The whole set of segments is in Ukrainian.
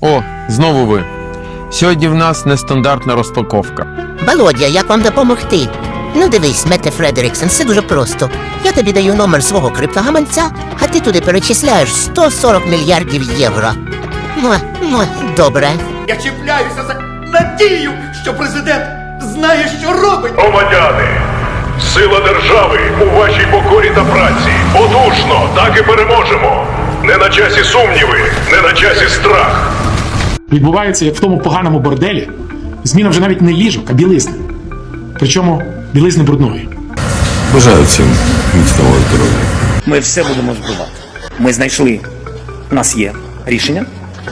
О, знову ви. Сьогодні в нас нестандартна розпаковка. Володя, як вам допомогти? Ну дивись, Мете Фредеріксен, все дуже просто. Я тобі даю номер свого криптогаманця, а ти туди перечисляєш 140 мільярдів євро. Ну, ну, добре. Я чіпляюся за надію, що президент знає, що робить. Громадяни, сила держави у вашій покорі та праці. Потужно, так і переможемо. Не на часі сумніви, не на часі страх. Відбувається як в тому поганому борделі. Зміна вже навіть не ліжок, а білизни. Причому білизни брудної. Бажаю всім міцного здоров'я. Ми все будемо збивати. Ми знайшли. У нас є рішення,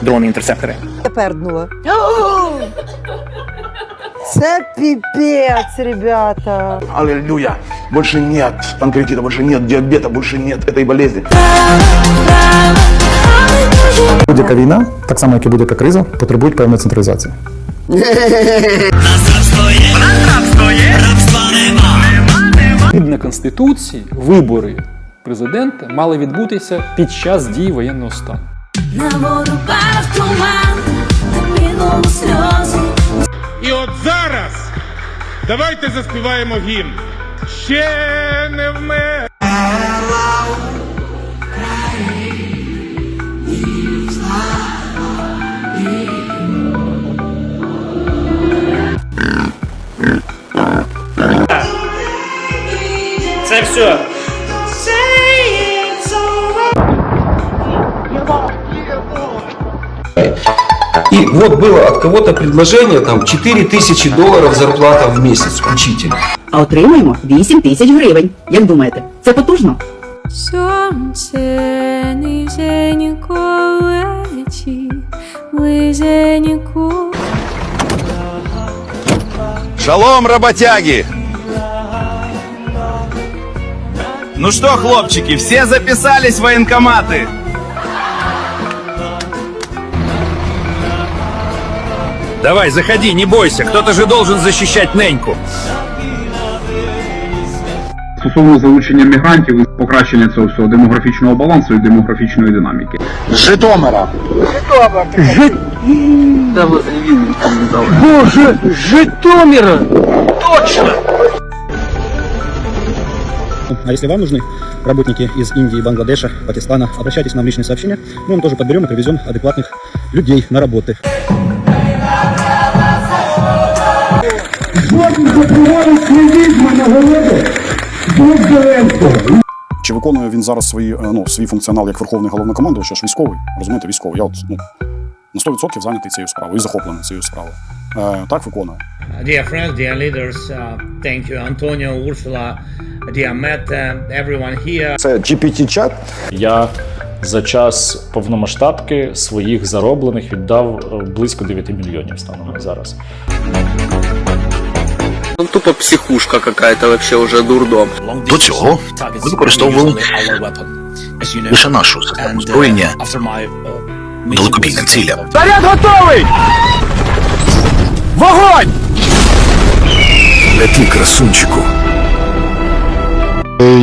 дрони-інтерсептори. перднула. Це піпець, ребята. Аллилуйя. Больше нет панкреатита, больше нет диабета, больше нет этой болезни. Будь-яка війна, так само як і будь-яка криза, потребують певної централізації. Згідно Конституції, вибори президента мали відбутися під час дії воєнного стану. На воду пав туман, кинув сльози. І от зараз давайте заспіваємо гімн. Ще не вмер. Це все. И вот было от кого-то предложение, там, 4000 долларов зарплата в месяц учитель. А отримаємо 8 тисяч гривень. Як думаєте, це потужно? Сонце низенько лечі, близенько. Шалом, работяги! Ну что, хлопчики, все записались в военкоматы? Давай, заходи, не бойся, кто-то же должен защищать неньку. Стосовно залучення мігрантів і покращення цього всього демографічного балансу і демографічної динаміки. Житомира. А если вам нужны работники из Индии, Бангладеша, Пакистана, обращайтесь к нам в личные сообщения. Мы вам тоже подберем и привезем адекватных людей на работы. Чи виконує він зараз свої, е, ну, свій функціонал як верховний головнокомандувач, аж військовий? Розумієте, військовий. Я от ну, на 100% зайнятий цією справою і захоплений цією справою. Е, так виконує. Dear friends, dear leaders, uh, thank you, Antonio, Ursula, uh, everyone here. Це GPT-чат. Я за час повномасштабки своїх зароблених віддав е, близько 9 мільйонів станом зараз. Ну, тупо психушка какая-то вообще уже дурдом. До цього ми використовували лише нашу систему озброєння далекобійним цілям. Заряд готовий! Вогонь! Лети, красунчику.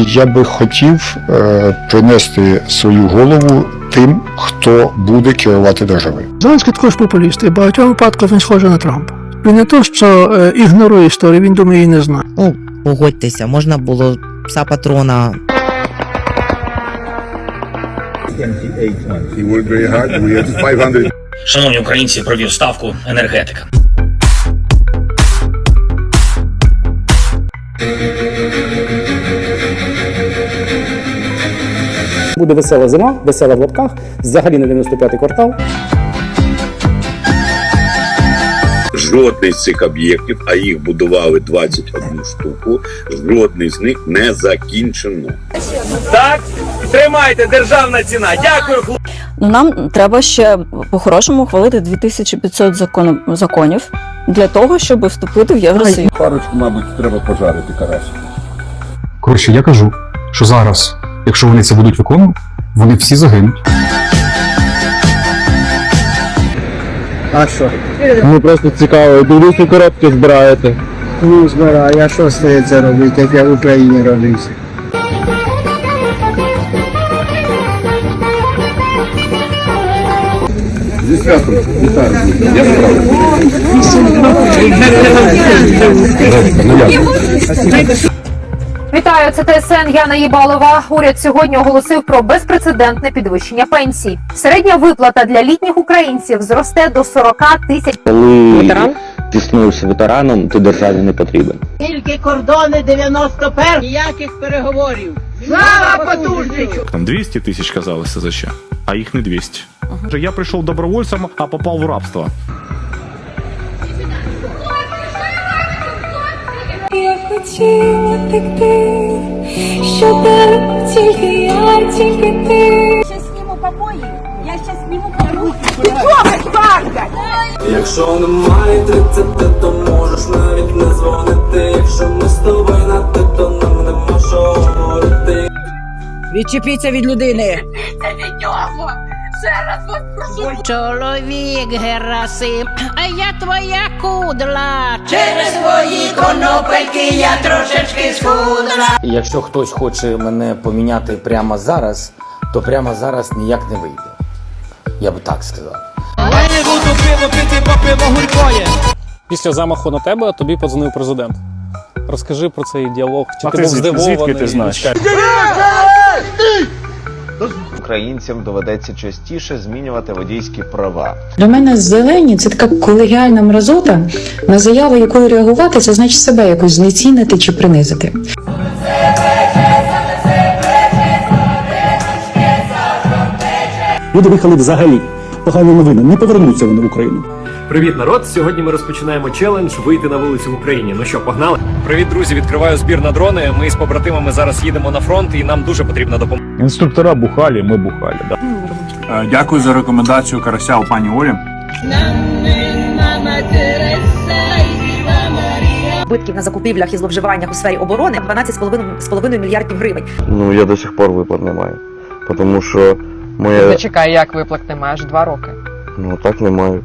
Я би хотів е, принести свою голову тим, хто буде керувати державою. Зеленський також популіст, і в багатьох випадках він схожий на Трампа. Він не то, що е, ігнорує історію, він думає її не знає. Ну, погодьтеся, можна було пса патрона Шановні українці, провів ставку енергетика. Буде весела зима, весела в лапках, взагалі на 95-й квартал. Жодний з цих об'єктів, а їх будували 21 штуку, жодний з них не закінчено. Так, тримайте, державна ціна. Дякую, хлопці. Ну, нам треба ще по-хорошому ухвалити 2500 закон... законів для того, щоб вступити в Євросоюз. Парочку, мабуть, треба пожарити карасик. Коротше, я кажу, що зараз, якщо вони це будуть виконувати, вони всі загинуть. А що? Ну просто цікаво, дивлюсь, ви коробки збираєте. Ну, збираю, я що стається робити, як я в Україні родився? Здесь свято. Вітаю. Я Вітаю, це ТСН Яна Єбалова. Уряд сьогодні оголосив про безпрецедентне підвищення пенсій. Середня виплата для літніх українців зросте до 40 тисяч. Коли ти становишся ветераном, ти державі не потрібен. Тільки кордони 91 ніяких переговорів. Слава потужничу! Там 200 тисяч казалося за що, а їх не 200. Я прийшов добровольцем, а попав в рабство. Хотіла текти, що далеко тільки я, тільки ти. Щас зніму побої, я. Ти чого, парка? Якщо немає 30, то можеш навіть не дзвонити. Якщо ми з тобою на ти, то нам нема що говорити. Відчепіться від людини. Це від нього. Ще раз вас прошу. Чоловік Герасим, а я твоя кудла. Через твої конопельки я трошечки схудла. Якщо хтось хоче мене поміняти прямо зараз, то прямо зараз ніяк не вийде. Я би так сказав. Після замаху на тебе тобі подзвонив президент. Розкажи про цей діалог. Чи А ти ти був здивований? звідки ти знаєш? Українцям доведеться частіше змінювати водійські права. Для мене зелені це така колегіальна мразота, на заяву якою реагувати, це значить себе якось знецінити чи принизити. Люди виїхали взагалі. Погані новини. Не повернуться вони в Україну. Привіт, народ! Сьогодні ми розпочинаємо челендж вийти на вулицю в Україні. Ну що, погнали? Привіт, друзі! Відкриваю збір на дрони. Ми з побратимами зараз їдемо на фронт, і нам дуже потрібна допомога. Інструктора бухалі, ми бухалі. Да. Дякую за рекомендацію карася у пані Олі. Збитків на закупівлях і зловживаннях у сфері оборони 12,5 мільярдів гривень. Ну я до сих пор виплат не маю. Тому що моя. Зачекай, як виплат не маєш два роки. Ну так не маю.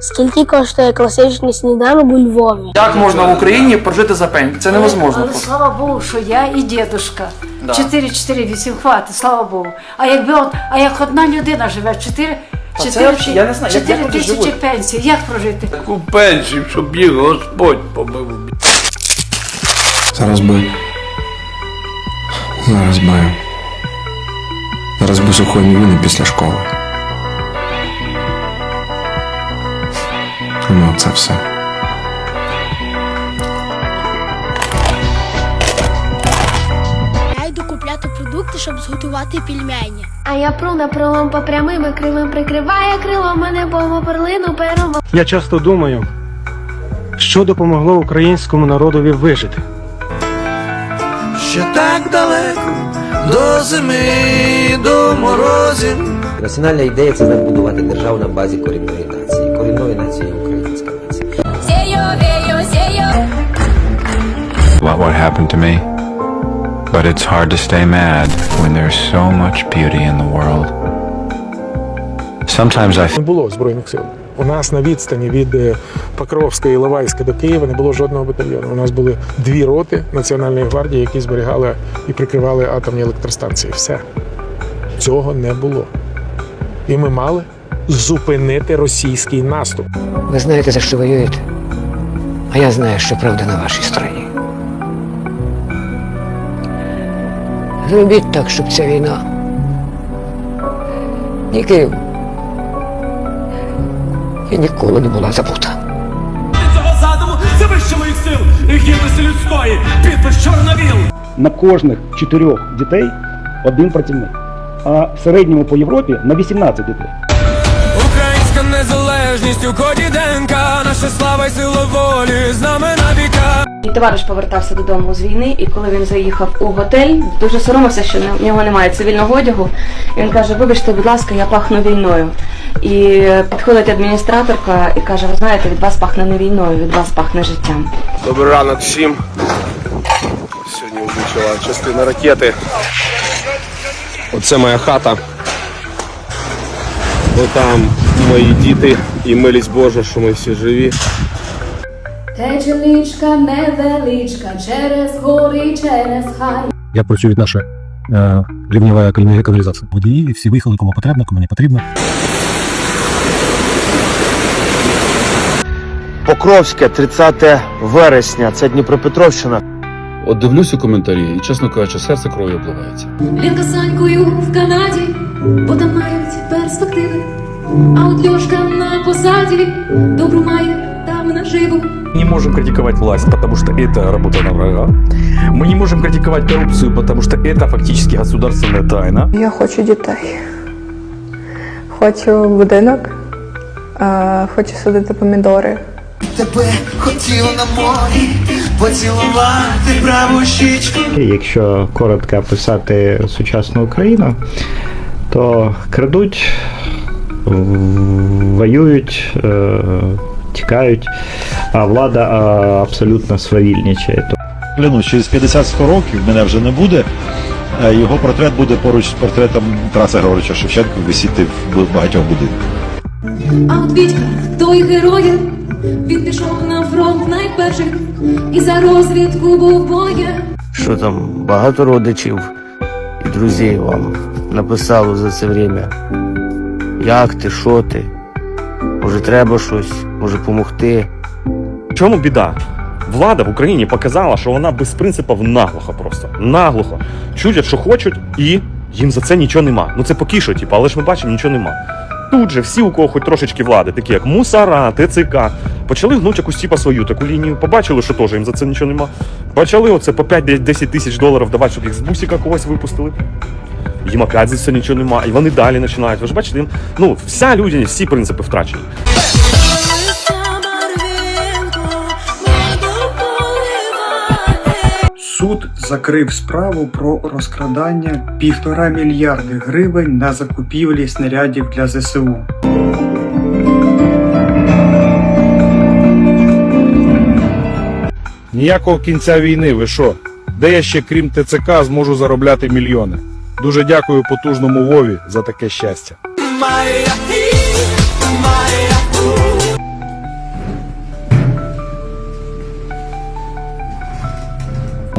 Скільки коштує класичний сніданок у Львові? Як можна в Україні прожити за пень? Це невозможно. Але слава Богу, що я і дідушка. Да. 4-4-8 хватить, слава Богу. А якби от, а як одна людина живе, 4, Та це 4, я не знаю, як- 4 люди тисячі живуть? пенсій, як прожити? Таку пенсію, щоб їх Господь побив. Зараз би. Зараз би. Зараз би сухої новини після школи. Ну, це все. Я йду купляти продукти, щоб зготувати пельмені. А я пру на пролом по прямим, і крилом прикриває крило мене по перлину пером. Я часто думаю, що допомогло українському народові вижити. Ще так далеко до зими, до морозів. Національна ідея це збудувати державу на базі корінної нації. Корінної нації українська нація. What what happened to me? But it's hard to stay mad when there's so much beauty in the world. Sometimes I Не було збройних сил. У нас на відстані від е, Покровська і Лавайська до Києва не було жодного батальйону. У нас були дві роти Національної гвардії, які зберігали і прикривали атомні електростанції. Все цього не було. І ми мали зупинити російський наступ. Ви знаєте, за що воюєте? А я знаю, що правда на вашій стороні. Зробіть так, щоб ця війна ніким і ніколи не була забута. Цього задуму це вище моїх сил і гідності людської. Підпис чорновіл. На кожних чотирьох дітей один працівник. А в середньому по Європі на 18 дітей. Українська незалежність у коді ДНК, наша слава й сила волі з нами на віка. Мій товариш повертався додому з війни, і коли він заїхав у готель, дуже соромився, що в нього немає цивільного одягу. І він каже: Вибачте, будь ласка, я пахну війною. І підходить адміністраторка і каже: Ви знаєте, від вас пахне не війною, від вас пахне життям. Добрий ранок всім. Сьогодні влучила частина ракети. Оце моя хата. Отам мої діти і милість Божа, що ми всі живі. Тече лічка невеличка через гори, через хай. Я працюю від нашої е, рівнєва каналізація. Водії всі виїхали, кому потрібно, кому не потрібно. Покровське, 30 вересня, це Дніпропетровщина. От дивлюсь у коментарі, і чесно кажучи, серце кров'ю обливається. Ленка з Санькою в Канаді, бо там мають перспективи. А от Льошка на посаді добру має там наживу. не можем критиковать власть, потому что это работа на врага. Мы не можем критиковать коррупцию, потому что это фактически государственная тайна. Я хочу дітей. Хочу будинок, а, хочу садити помідори. Тебе хотів на морі поцілувати праву щічку. Якщо коротко описати сучасну Україну, то крадуть, воюють, е, тікають, а влада е, абсолютно свавільничає. Клянусь, через 50-100 років мене вже не буде. е, Його портрет буде поруч з портретом Тараса Григоровича Шевченка висіти в багатьох будинках. А от Вітька, той герой, він пішов на фронт найперший і за розвідку був боєм. Що там, багато родичів і друзів вам написало за це время. Як ти, що ти? Може треба щось, може допомогти. В чому біда? Влада в Україні показала, що вона без принципів наглухо просто. Наглухо. Чудять, що хочуть, і їм за це нічого нема. Ну це поки що, типу, але ж ми бачимо, нічого нема. Тут же всі, у кого хоч трошечки влади, такі як Мусара, ТЦК, почали гнуть якусь типа свою таку лінію, побачили, що теж їм за це нічого нема. Почали оце по 5-10 тисяч доларів давати, щоб їх з бусіка когось випустили. Їм опять за це нічого нема. І вони далі починають. Ви ж бачите, їм, ну, вся людяність, всі принципи втрачені. Суд закрив справу про розкрадання півтора мільярди гривень на закупівлі снарядів для ЗСУ. Ніякого кінця війни, ви що? Де я ще, крім ТЦК, зможу заробляти мільйони? Дуже дякую потужному Вові за таке щастя.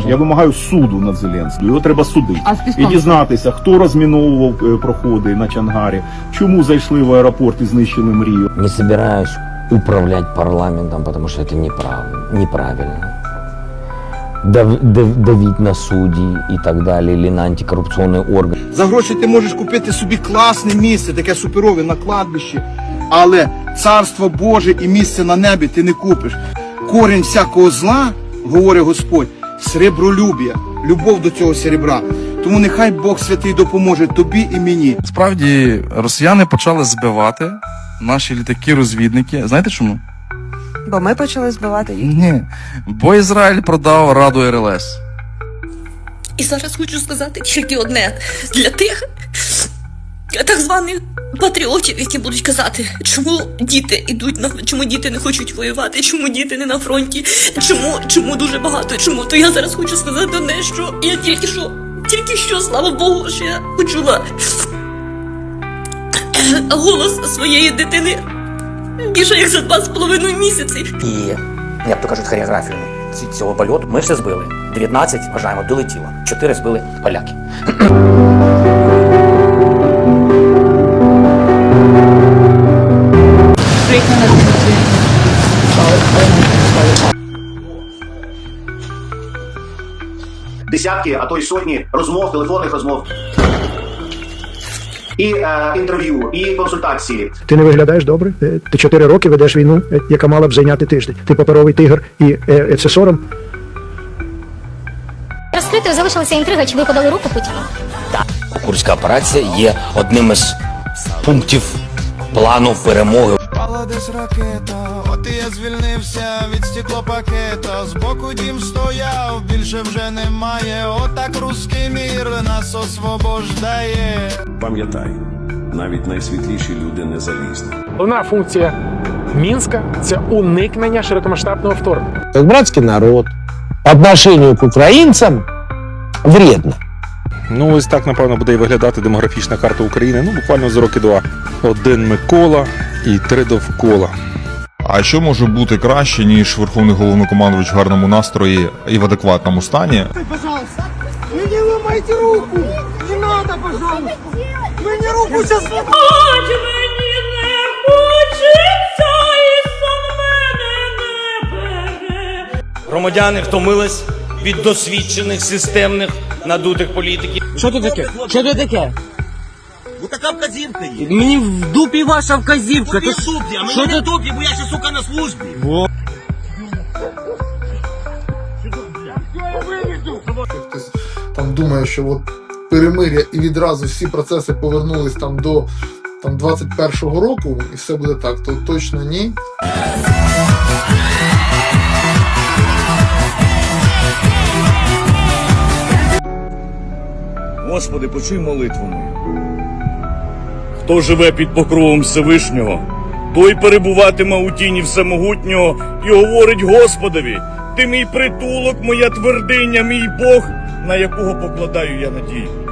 Я вимагаю суду над Зеленським. Його треба судити. А? І дізнатися, хто розміновував е, проходи на Чангарі, чому зайшли в аеропорт і знищили мрію. Не собираюсь управлять парламентом, потому что это неправильно. неправильно. Дав, дав, давить на судей и так далее, или на антикоррупционный орган. За гроші ти можеш купити собі класне місце, таке суперове на кладбищі, але царство Боже і місце на небі ти не купиш. Корінь всякого зла, говорить Господь, сребролюб'я, любов до цього серебра. Тому нехай Бог святий допоможе тобі і мені. Справді, росіяни почали збивати наші літаки-розвідники. Знаєте чому? Бо ми почали збивати їх. Ні. Бо Ізраїль продав Раду РЛС. І зараз хочу сказати тільки одне для тих так званих патріотів, які будуть казати, чому діти йдуть на чому діти не хочуть воювати, чому діти не на фронті, чому, чому дуже багато, чому. То я зараз хочу сказати одне, що я тільки що, тільки що, слава Богу, що я почула голос своєї дитини більше як за два з половиною місяці. І, як то кажуть, хореографію цього польоту ми ще збили. 19, вважаємо, долетіло. 4 збили поляки. Десятки, а то й сотні розмов, телефонних розмов. І е, інтерв'ю, і консультації. Ти не виглядаєш добре. Е, Ти чотири роки ведеш війну, е, яка мала б зайняти тиждень. Ти паперовий тигр, і е, це сором. Розкритою залишилася інтрига, чи ви подали руку Путіну? Курська операція є одним із пунктів плану перемоги. Десь ракета, от і я звільнився від стеклопакета. Збоку дім стояв, більше вже немає. Отак руський мір нас освобождає. Пам'ятай, навіть найсвітліші люди не залізні. Головна функція Мінська це уникнення широкомасштабного вторгнення. Как братский народ по отношению к украинцам вредно. Ну, ось так, напевно, буде і виглядати демографічна карта України. Ну, буквально за роки два. Один Микола і три довкола. А що може бути краще, ніж Верховний головнокомандувач в гарному настрої і в адекватному стані? Пожалуйста, не делай руку! Не надо, пожалуйста! Мені руку не Хоч мені не хочеться, і сон мене не бере. Громадяни втомились від досвідчених системних надутих політиків. Що тут таке? Що тут таке? Ну така вказівка є. Мені в дупі ваша вказівка. Тобі в дупі, а мені не в дупі, бо я ще сука на службі. Хтось там думає, що от перемир'я і відразу всі процеси повернулись там до там 21-го року, і все буде так, то точно ні. Господи, почуй молитву мою. Хто живе під покровом Всевишнього, той перебуватиме у тіні Всемогутнього і говорить Господові, ти мій притулок, моя твердиня, мій Бог, на якого покладаю я надію.